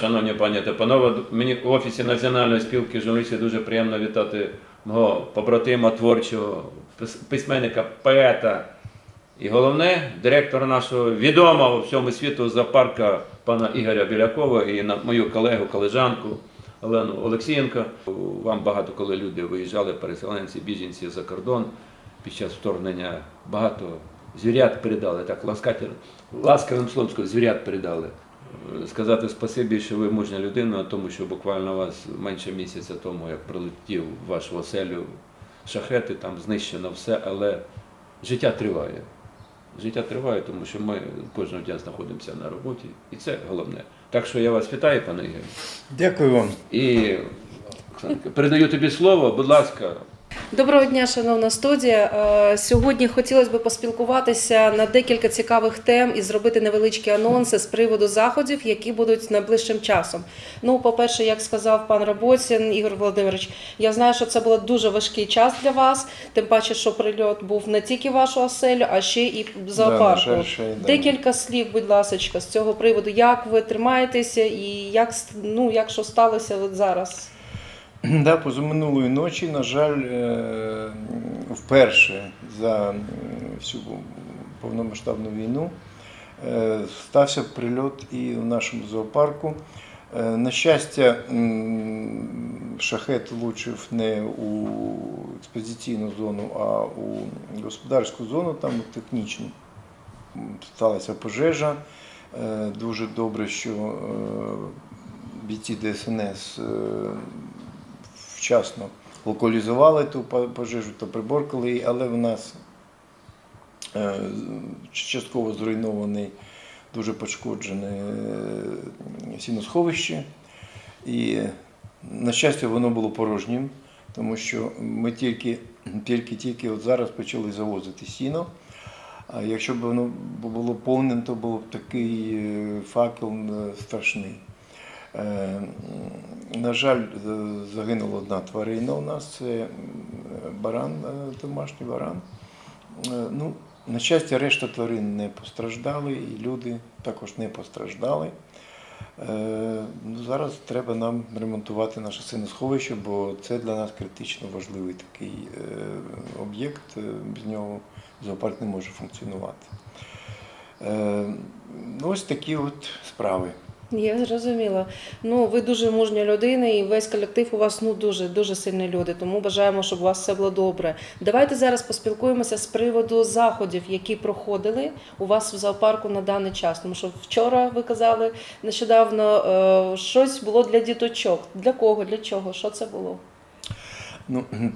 шановні пані та панове. Мені в офісі Національної спілки журналістів дуже приємно вітати мого побратима творчого, письменника, поета. І головне, директора нашого відомого всьому світу зоопарка пана Ігоря Білякова і на мою колегу, колежанку Олену Олексієнко. Вам багато коли люди виїжджали, переселенці, біженці за кордон під час вторгнення багато звірят передали, так ласкати, ласкавим словом звірят передали. Сказати спасибі, що ви мужня людина, тому що буквально вас менше місяця тому, як прилетів в вашу оселю шахети, там знищено все, але життя триває. Життя триває, тому що ми кожного дня знаходимося на роботі, і це головне. Так що я вас вітаю, пане Ігорі. Дякую вам. І Оксанка, передаю тобі слово, будь ласка. Доброго дня, шановна студія. Е, Сьогодні хотілося б поспілкуватися на декілька цікавих тем і зробити невеличкі анонси з приводу заходів, які будуть найближчим часом. Ну, по-перше, як сказав пан Роботін Ігор Володимирович, я знаю, що це був дуже важкий час для вас, тим паче, що прильот був не тільки вашу оселю, а ще і зоопарку. Да, да. Декілька слів, будь ласка, з цього приводу. Як ви тримаєтеся і як ну як що сталося от зараз? Да, позаминулої ночі, на жаль, е, вперше за всю повномасштабну війну е, стався прильот і в нашому зоопарку. Е, На щастя, шахет влучив не у експозиційну зону, а у господарську зону, там технічну. М, Сталася пожежа. Дуже добре, що бійці ДСНС вчасно локалізували ту пожежу та приборкали її, але в нас е, частково зруйнований, дуже пошкоджене е, сіносховище. І, на щастя, воно було порожнім, тому що ми тільки, тільки, тільки от зараз почали завозити сіно. А якщо б воно було повним, то був б такий е, факел страшний. Е, На жаль, загинула одна тварина у нас, це баран, е, домашній баран. Е, Ну, на щастя, решта тварин не постраждали, і люди також не постраждали. Ну, зараз треба нам ремонтувати наше синосховище, бо це для нас критично важливий такий об'єкт. Без нього зоопарк не може функціонувати. Ось такі от справи. Я зрозуміла. Ну, ви дуже мужня людина, і весь колектив у вас ну дуже дуже сильні люди. Тому бажаємо, щоб у вас все було добре. Давайте зараз поспілкуємося з приводу заходів, які проходили у вас в зоопарку на даний час. Тому що вчора ви казали нещодавно е, щось було для діточок. Для кого? Для чого? Що це було? Ну,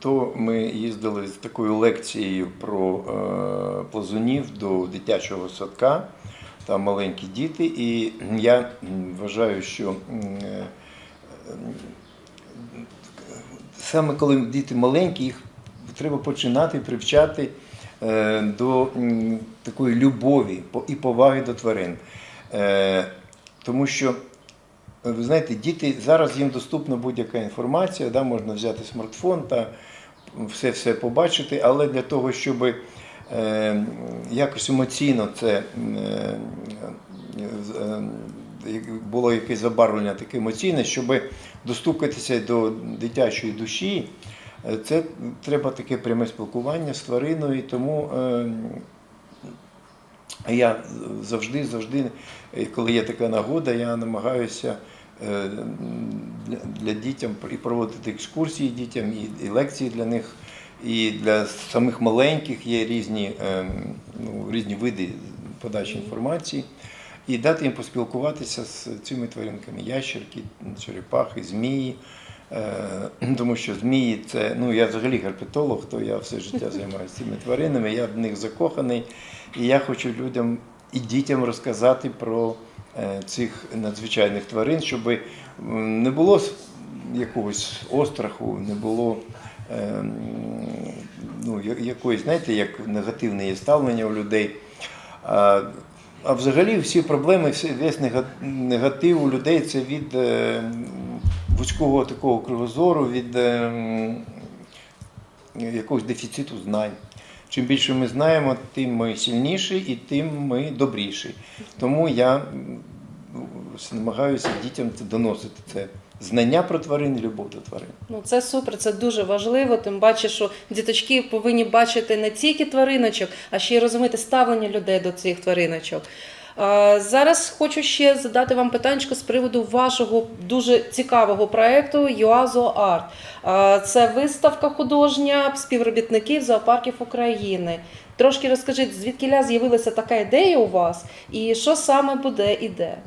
то ми їздили з такою лекцією про е, плазунів до дитячого садка, там маленькі діти, і я вважаю, що е, саме коли діти маленькі, їх треба починати привчати е, до такої любові і поваги до тварин. Е, Тому що ви знаєте, діти зараз їм доступна будь-яка інформація, да, можна взяти смартфон та все все побачити, але для того, щоб якось емоційно це е, е, як- було якесь забарвлення таке емоційне, щоб достукатися до дитячої душі, е, це треба таке пряме спілкування з твариною, тому е, я завжди, завжди, коли є така нагода, я намагаюся е, для, дітям і проводити екскурсії дітям, і лекції для них. І для самих маленьких є різні, е, ну, різні види подачі інформації. І дати їм поспілкуватися з цими тваринками ящерки, черепахи, змії. Е, Тому що змії це, ну я взагалі герпетолог, то я все життя займаюся цими тваринами, я в них закоханий. І я хочу людям і дітям розказати про е, цих надзвичайних тварин, щоб не було якогось остраху, не було ну, якоїсь, знаєте, як негативне є ставлення у людей. А, а взагалі всі проблеми, весь негатив у людей це від е, вузького такого кругозору, від е, якогось дефіциту знань. Чим більше ми знаємо, тим ми сильніші і тим ми добріші. Тому я намагаюся дітям доносити це знання про тварин любов до тварин. Ну, це супер, це дуже важливо. Тим паче, що діточки повинні бачити не тільки твариночок, а ще й розуміти ставлення людей до цих твариночок. Зараз хочу ще задати вам питання з приводу вашого дуже цікавого проєкту Юазо Арт. Це виставка художня співробітників зоопарків України. Трошки розкажіть, звідки з'явилася така ідея у вас, і що саме буде і де?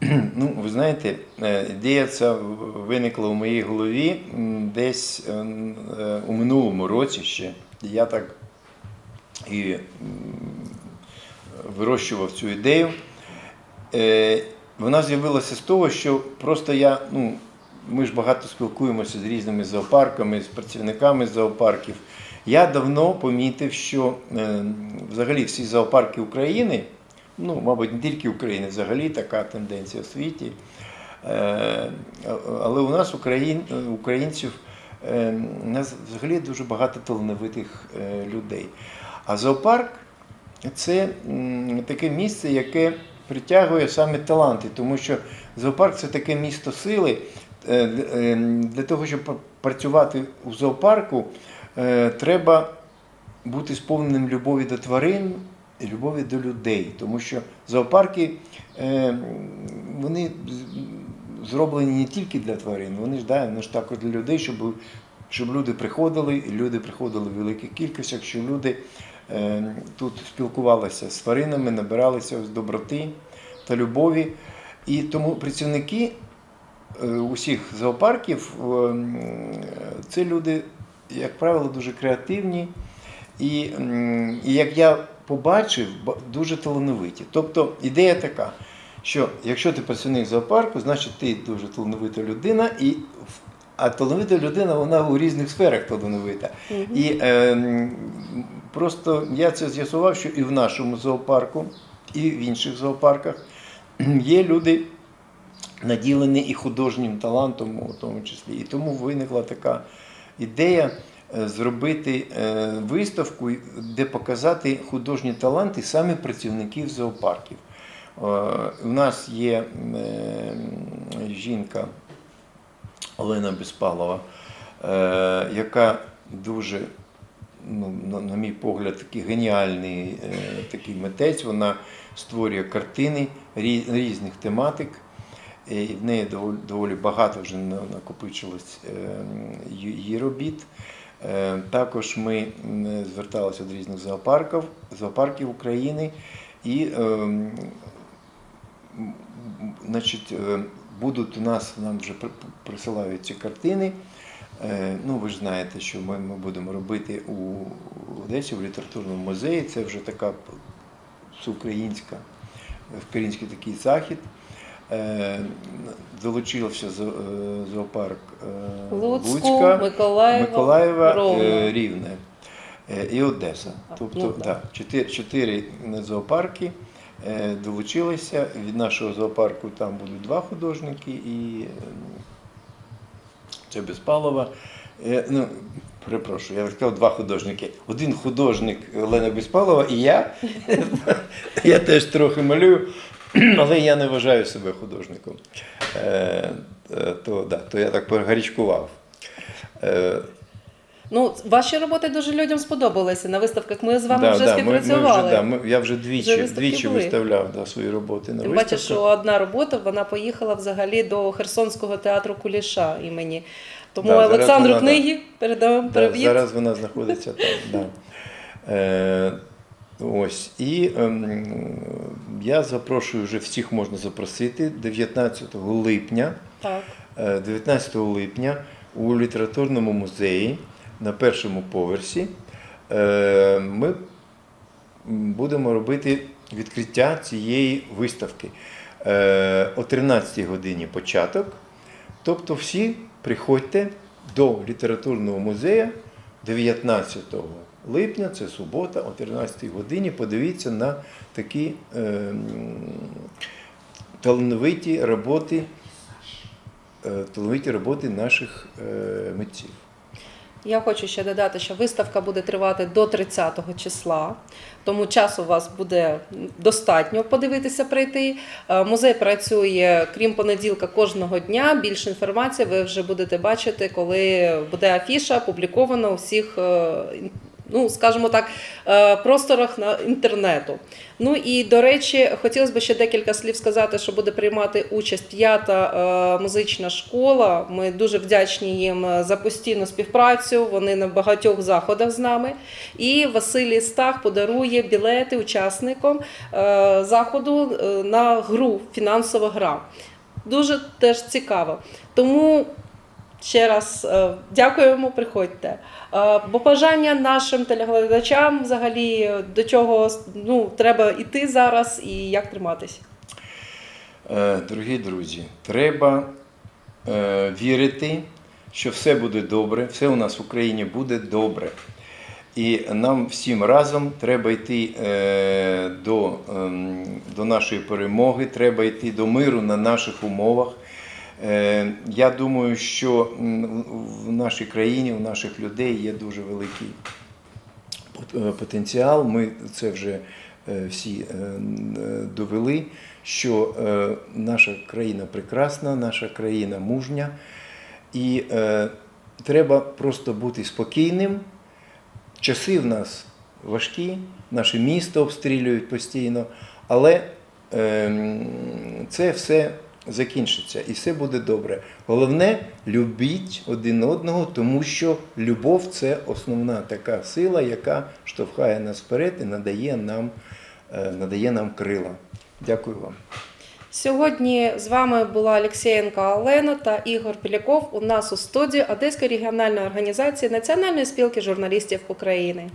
Ну, ви знаєте, е, ідея ця виникла у моїй голові десь е, е, у минулому році ще. Я так і вирощував цю ідею. Вона з'явилася з того, що просто я, ну, ми ж багато спілкуємося з різними зоопарками, з працівниками зоопарків. Я давно помітив, що взагалі всі зоопарки України, ну, мабуть, не тільки України, взагалі така тенденція в світі. Е, Але у нас, україн, українців, е, у нас взагалі дуже багато талановитих е, людей. А зоопарк це таке місце, яке притягує саме таланти, тому що зоопарк це таке місто сили. Для того, щоб працювати у зоопарку, треба бути сповненим любові до тварин любові до людей. Тому що зоопарки е, вони зроблені не тільки для тварин, вони ж, да, вони ж також для людей, щоб, щоб люди приходили, і люди приходили в великих кількостях, що люди е, тут спілкувалися з тваринами, набиралися з доброти та любові. І тому працівники е, усіх зоопарків це люди, як правило, дуже креативні. І, і як я побачив, дуже талановиті. Тобто ідея така, що якщо ти працівник зоопарку, значить ти дуже талановита людина, і, а талановита людина вона у різних сферах талановита. І е, просто я це з'ясував, що і в нашому зоопарку, і в інших зоопарках є люди, наділені і художнім талантом, у тому числі. І тому виникла така ідея зробити е, виставку, де показати художні таланти саме працівників зоопарків. Е, У нас є е, жінка Олена Безпалова, е, яка дуже, ну, на, мій погляд, такий геніальний е, такий митець. Вона створює картини різних тематик. І в неї доволі, багато вже накопичилось е, її робіт. Е, Також ми зверталися до різних зоопарків, зоопарків України і е, м, м, значить, е, будуть у нас, нам вже присилають ці картини. Е, Ну, ви ж знаєте, що ми, ми будемо робити у Одесі, в літературному музеї. Це вже така всеукраїнська, український такий захід. Е, Долучився е, зоопарк е, Луцьку, Луцька, Миколаєва, Миколаєва Ровно. Рівне і Одеса. Тобто, ну, да, чотири, чотири зоопарки долучилися. Від нашого зоопарку там будуть два художники і це Безпалова. Ну, перепрошую, я сказав два художники. Один художник Олена Безпалова і я. Я теж трохи малюю, але я не вважаю себе художником. Е, е, То, да, то я так перегарячкував. Е, Ну, ваші роботи дуже людям сподобалися. На виставках ми з вами да, вже да, ми- ми співпрацювали. вже, да, ми- я вже двічі, Вже двічі були. виставляв да, свої роботи на Тим виставках. що одна робота вона поїхала взагалі до Херсонського театру Куліша імені. Тому Да, Олександру вона, да. книги передамо Да, привіт. зараз вона знаходиться там. Да. Е, ось. І ем, я запрошую вже всіх можна запросити 19 липня. Так. Е, 19 липня у літературному музеї на першому поверсі е, ми будемо робити відкриття цієї виставки. Е, О 13 годині початок. Тобто всі приходьте до літературного музею 19 липня, це субота, о 13-й годині. Подивіться на такі е, талановиті роботи, е, талановиті роботи наших е, митців. Я хочу ще додати, що виставка буде тривати до 30 числа, тому часу у вас буде достатньо подивитися прийти. Е, Музей працює крім понеділка кожного дня. Більше інформації ви вже будете бачити, коли буде афіша опублікована у всіх. Ну, скажімо так, е, просторах на інтернету. Ну і до речі, хотілося б ще декілька слів сказати, що буде приймати участь п'ята е, музична школа. Ми дуже вдячні їм е, за постійну співпрацю. Вони на багатьох заходах з нами. І Василій Стах подарує білети учасникам заходу на гру, фінансова гра. Дуже теж цікаво. Тому ще раз е, дякуємо, приходьте. Е, Бо бажання нашим телеглядачам взагалі е, до чого ну, треба йти зараз і як триматися. Е, Дорогі друзі, треба вірити, що все буде добре, все у нас в Україні буде добре. І нам всім разом треба йти до, ем, до нашої перемоги, треба йти до миру на наших умовах. Е, Я думаю, що в нашій країні, у наших людей є дуже великий е, потенціал. Ми це вже е, всі довели, що наша країна прекрасна, наша країна мужня, і треба просто бути спокійним. Часи в нас важкі, наше місто обстрілюють постійно, але ем, це все закінчиться і все буде добре. Головне, любіть один одного, тому що любов це основна така сила, яка штовхає нас вперед і надає нам, е, надає нам крила. Дякую вам. Сьогодні з вами була Олексієнка Олена та Ігор Біляков у нас у студії Одеської регіональної організації Національної спілки журналістів України.